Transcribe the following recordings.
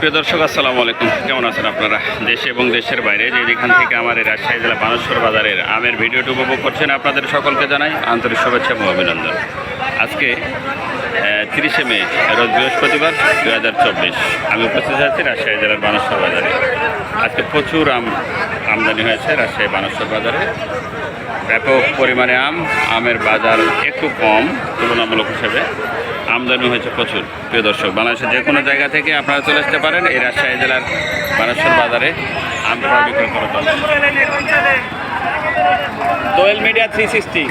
প্রিয় দর্শক, আসসালামু আলাইকুম। কেমন আছেন আপনারা? দেশে এবং দেশের বাইরে যে যেখান থেকে আমার এই রাজশাহী জেলা বানেশ্বর বাজারের আমের ভিডিওটি উপভোগ করছেন, আপনাদের সকলকে জানাই আন্তরিক শুভেচ্ছা এবং অভিনন্দন। আজকে তিরিশে মে, রোজ বৃহস্পতিবার দু হাজার চব্বিশ। আমি উপস্থিত আছি রাজশাহী জেলার বানেশ্বর বাজারে। আজকে প্রচুর আম, আমদানি হয়েছে রাজশাহী বানেশ্বর বাজারে। ব্যাপক পরিমাণে আম, আমের বাজার একটু কম তুলনামূলক হিসেবে। আমদানি হয়েছে প্রচুর। প্রিয় দর্শক বাংলাদেশের যে কোনো জায়গা থেকে আপনারা চলে আসতে পারেন এই রাজশাহী জেলার বানেশ্বর বাজারে। আম ক্রয় বিক্রয় করার দোয়েল মিডিয়া থ্রি সিক্সটি।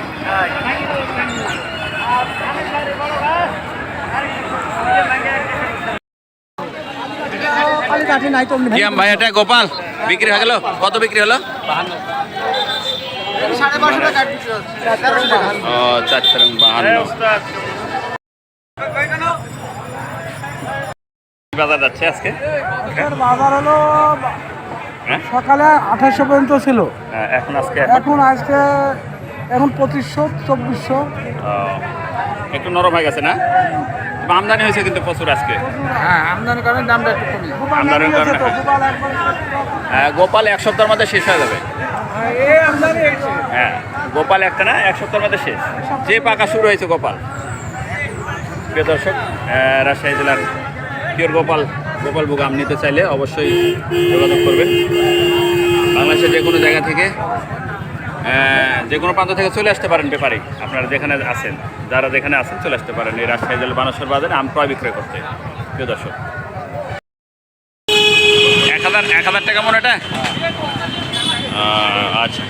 ভাই এটা গোপাল। বিক্রি হয়ে গেল? কত বিক্রি হলো? বিক্রি। ও চারশো বাহান্ন। বাজার যাচ্ছে আজকে? বাজার হলো হ্যাঁ? সকালে আঠাশশো পর্যন্ত ছিল। হ্যাঁ, এখন আজকে এখন আজকে এখন পঁচিশশো চব্বিশশো। একটু নরম হয়ে গেছে না? আমদানি হয়েছে কিন্তু প্রচুর আজকে। হ্যাঁ আমদানি কারণে দামটা একটু কমই আমদানির কারণে, হ্যাঁ, গোপাল এক সপ্তাহের মধ্যে শেষ হয়ে যাবে। হ্যাঁ গোপাল একটা না এক সপ্তাহের মধ্যে শেষ। যে পাকা শুরু হয়েছে গোপাল। প্রিয় দর্শক রাজশাহী জেলার পিওর গোপাল গোপাল বুক আম নিতে চাইলে অবশ্যই যোগাযোগ করবেন। বাংলাদেশের যে কোনো জায়গা থেকে যে কোনো প্রান্ত থেকে চলে আসতে পারেন ব্যাপারে আপনারা যেখানে আছেন যারা যেখানে আছেন চলে আসতে পারেন এই রাজশাহী জেলার বানেশ্বর বাজারে আম ক্রয় বিক্রয় করতে। প্রিয় দর্শক এক হাজার এক হাজার টাকা মনে এটা? আহ, আচ্ছা।